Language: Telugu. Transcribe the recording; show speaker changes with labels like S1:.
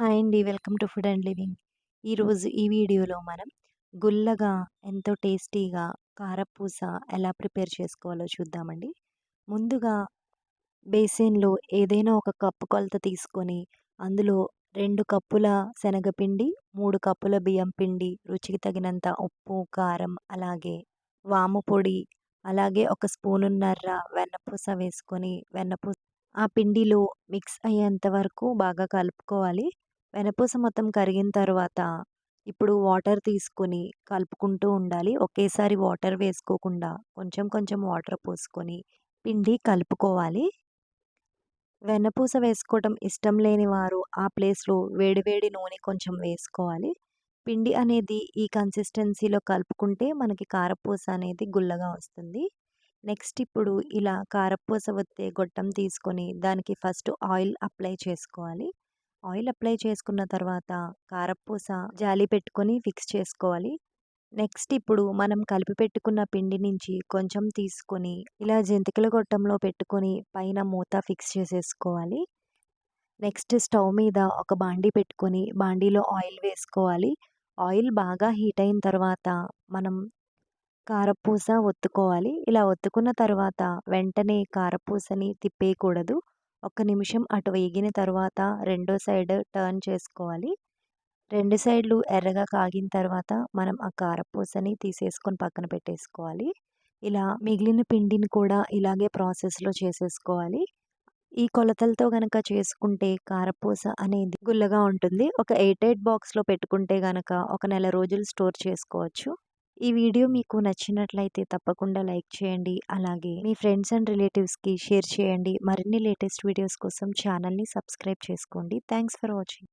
S1: హాయ్ అండి. Welcome to food and living. ఈరోజు ఈ వీడియోలో మనం గుల్లగా ఎంతో టేస్టీగా కారపూస ఎలా ప్రిపేర్ చేసుకోవాలో చూద్దామండి. ముందుగా బేసిన్లో ఏదైనా ఒక కప్పు కొలత తీసుకొని అందులో రెండు కప్పుల శనగపిండి మూడు కప్పుల బియ్యం పిండి రుచికి తగినంత ఉప్పు కారం అలాగే వాము పొడి అలాగే ఒక స్పూనున్నర వెన్నపూస వేసుకొని వెన్నపూస ఆ పిండిలో మిక్స్ అయ్యేంత వరకు బాగా కలుపుకోవాలి. వెనపూస మొత్తం కరిగిన తర్వాత ఇప్పుడు వాటర్ తీసుకొని కలుపుకుంటూ ఉండాలి. ఒకేసారి వాటర్ వేసుకోకుండా కొంచెం కొంచెం వాటర్ పోసుకొని పిండి కలుపుకోవాలి. వెన్నపూస వేసుకోవటం ఇష్టం లేని వారు ఆ ప్లేస్లో వేడివేడి నూనె కొంచెం వేసుకోవాలి. పిండి అనేది ఈ కన్సిస్టెన్సీలో కలుపుకుంటే మనకి కారపూస అనేది గుల్లగా వస్తుంది. నెక్స్ట్ ఇప్పుడు ఇలా కారపూస వత్తే గొట్టం తీసుకొని దానికి ఫస్ట్ ఆయిల్ అప్లై చేసుకోవాలి. ఆయిల్ అప్లై చేసుకున్న తర్వాత కారపూస జాలి పెట్టుకొని ఫిక్స్ చేసుకోవాలి. నెక్స్ట్ ఇప్పుడు మనం కలిపి పెట్టుకున్న పిండి నుంచి కొంచెం తీసుకొని ఇలా జంతికల గొట్టంలో పెట్టుకొని పైన మూత ఫిక్స్ చేసేసుకోవాలి. నెక్స్ట్ స్టవ్ మీద ఒక బాండీ పెట్టుకొని బాండీలో ఆయిల్ వేసుకోవాలి. ఆయిల్ బాగా హీట్ అయిన తర్వాత మనం కారపూస ఒత్తుకోవాలి. ఇలా ఒత్తుకున్న తర్వాత వెంటనే కారపూసని తిప్పేయకూడదు. ఒక నిమిషం అటు వేగిన తర్వాత రెండో సైడ్ టర్న్ చేసుకోవాలి. రెండు సైడ్లు ఎర్రగా కాగిన తర్వాత మనం ఆ కారపూసని తీసేసుకొని పక్కన పెట్టేసుకోవాలి. ఇలా మిగిలిన పిండిని కూడా ఇలాగే ప్రాసెస్లో చేసేసుకోవాలి. ఈ కొలతలతో కనుక చేసుకుంటే కారపూస అనేది గుల్లగా ఉంటుంది. ఒక ఎయిట్ ఎయిట్ బాక్స్లో పెట్టుకుంటే కనుక ఒక నెల రోజులు స్టోర్ చేసుకోవచ్చు. ఈ వీడియో మీకు నచ్చినట్లయితే తప్పకుండా లైక్ చేయండి. అలాగే మీ ఫ్రెండ్స్ అండ్ రిలేటివ్స్కి షేర్ చేయండి. మరిన్ని లేటెస్ట్ వీడియోస్ కోసం ఛానల్ని సబ్స్క్రైబ్ చేసుకోండి. Thanks for watching.